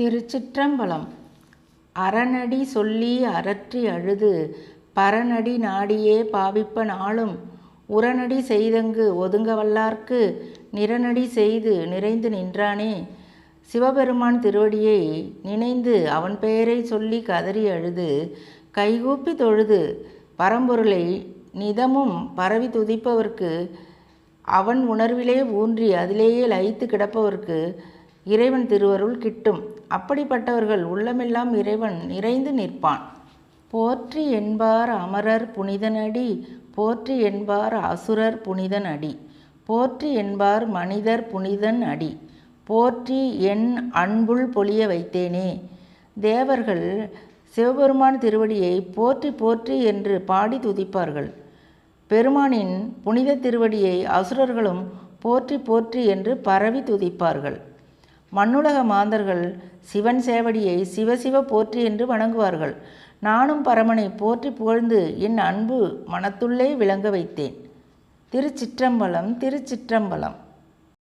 திருச்சிற்றம்பலம். அறநடி சொல்லி அரற்றி அழுது பரநடி நாடியே பாவிப்ப நாளும் உரநடி செய்தங்கு ஒதுங்க வல்லார்க்கு செய்து நிறைந்து நின்றானே. சிவபெருமான் திருவடியை நினைந்து அவன் பெயரை சொல்லி கதறி அழுது கைகூப்பி தொழுது பரம்பொருளை நிதமும் பரவி துதிப்பவர்க்கு அவன் உணர்விலே ஊன்றி அதிலேயே லயித்து கிடப்பவர்க்கு இறைவன் திருவருள் கிட்டும். அப்படிப்பட்டவர்கள் உள்ளமெல்லாம் இறைவன் நிறைந்து நிற்பான். போற்றி என்பார் அமரர் புனிதனடி போற்றி என்பார் அசுரர் புனிதன் அடி போற்றி என்பார் மனிதர் புனிதன் அடி. போற்றி என் அன்புள் பொழிய வைத்தேனே. தேவர்கள் சிவபெருமான் திருவடியை போற்றி போற்றி என்று பாடி துதிப்பார்கள். பெருமானின் புனித திருவடியை அசுரர்களும் போற்றி போற்றி என்று பரவி துதிப்பார்கள். மண்ணுலக மாந்தர்கள் சிவன் சேவடியை சிவசிவ போற்றி என்று வணங்குவார்கள். நானும் பரமனை போற்றி புகழ்ந்து என் அன்பு மனத்துள்ளே விளங்க வைத்தேன். திருச்சிற்றம்பலம் திருச்சிற்றம்பலம்.